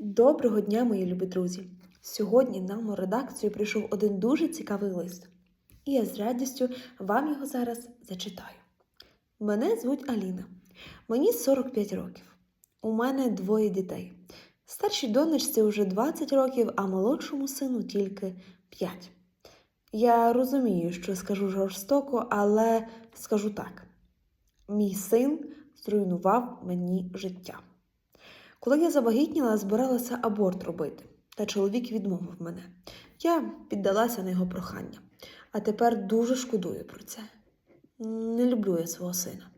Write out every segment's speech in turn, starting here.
Доброго дня, мої любі друзі! Сьогодні нам у редакцію прийшов один дуже цікавий лист, і я з радістю вам його зараз зачитаю. Мене звуть Аліна, мені 45 років. У мене двоє дітей. Старшій донечці вже 20 років, а молодшому сину тільки 5. Я розумію, що скажу жорстоко, але скажу так: мій син зруйнував мені життя. Коли я завагітніла, збиралася аборт робити, та чоловік відмовив мене. Я піддалася на його прохання, а тепер дуже шкодую про це. Не люблю я свого сина.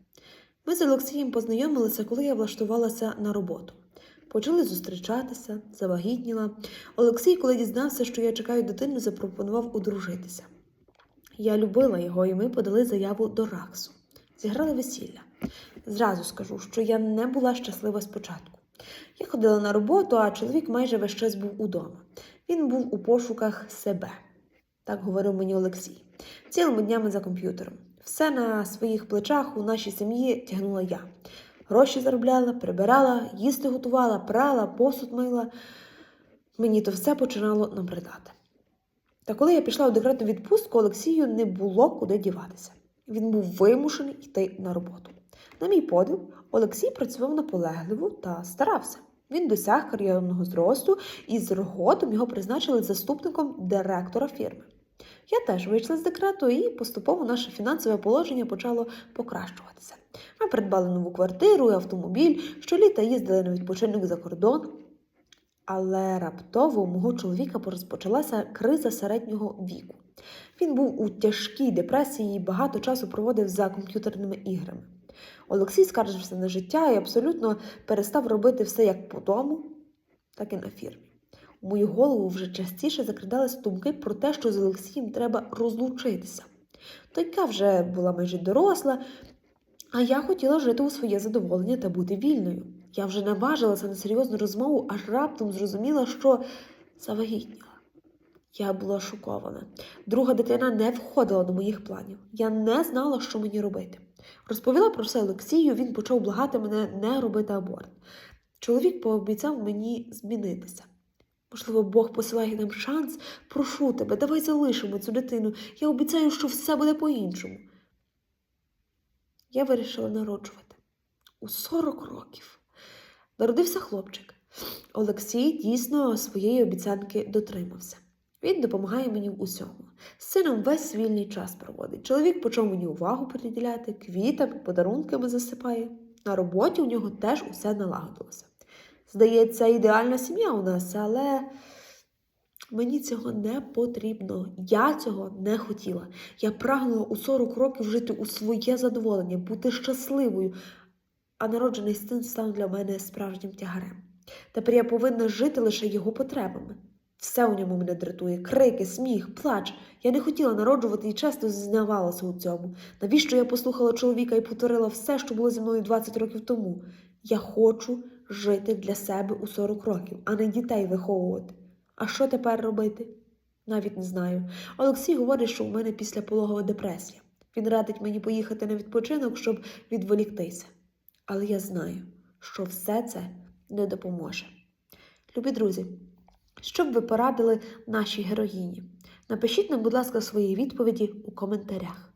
Ми з Олексієм познайомилися, коли я влаштувалася на роботу. Почали зустрічатися, завагітніла. Олексій, коли дізнався, що я чекаю дитину, запропонував одружитися. Я любила його, і ми подали заяву до РАКСу. Зіграли весілля. Зразу скажу, що я не була щаслива спочатку. Я ходила на роботу, а чоловік майже весь час був удома. Він був у пошуках себе, так говорив мені Олексій. Цілими днями за комп'ютером. Все на своїх плечах у нашій сім'ї тягнула я. Гроші заробляла, прибирала, їсти готувала, прала, посуд мила. Мені то все починало набридати. Та коли я пішла у декретну відпустку, Олексію не було куди діватися. Він був вимушений йти на роботу. На мій подив, Олексій працював наполегливо та старався. Він досяг кар'єрного зросту і з роготом його призначили заступником директора фірми. Я теж вийшла з декрету, і поступово наше фінансове положення почало покращуватися. Ми придбали нову квартиру і автомобіль, щоліта їздили на відпочинок за кордон. Але раптово у мого чоловіка розпочалася криза середнього віку. Він був у тяжкій депресії і багато часу проводив за комп'ютерними іграми. Олексій скаржився на життя і абсолютно перестав робити все як по дому, так і на фірмі. У мою голову вже частіше закрадались думки про те, що з Олексієм треба розлучитися. Донька вже була майже доросла, а я хотіла жити у своє задоволення та бути вільною. Я вже наважилася на серйозну розмову, аж раптом зрозуміла, що завагітніла. Я була шокована. Друга дитина не входила до моїх планів. Я не знала, що мені робити. Розповіла про все Олексію, він почав благати мене не робити аборт. Чоловік пообіцяв мені змінитися. Можливо, Бог посилає нам шанс. Прошу тебе, давай залишимо цю дитину. Я обіцяю, що все буде по-іншому. Я вирішила народжувати у 40 років. Народився хлопчик. Олексій дійсно своєї обіцянки дотримався. Він допомагає мені в усьому. З сином весь вільний час проводить. Чоловік почав мені увагу приділяти, квітами, подарунками засипає. На роботі у нього теж усе налагодилося. Здається, ідеальна сім'я у нас, але мені цього не потрібно. Я цього не хотіла. Я прагнула у 40 років жити у своє задоволення, бути щасливою, а народжений син став для мене справжнім тягарем. Тепер я повинна жити лише його потребами. Все у ньому мене дратує, крики, сміх, плач. Я не хотіла народжувати і часто зізнавалася у цьому. Навіщо я послухала чоловіка і повторила все, що було зі мною 20 років тому? Я хочу жити для себе у 40 років, а не дітей виховувати. А що тепер робити? Навіть не знаю. Олексій говорить, що у мене післяпологова депресія. Він радить мені поїхати на відпочинок, щоб відволіктися. Але я знаю, що все це не допоможе. Любі друзі, що б ви порадили нашій героїні? Напишіть нам, будь ласка, свої відповіді у коментарях.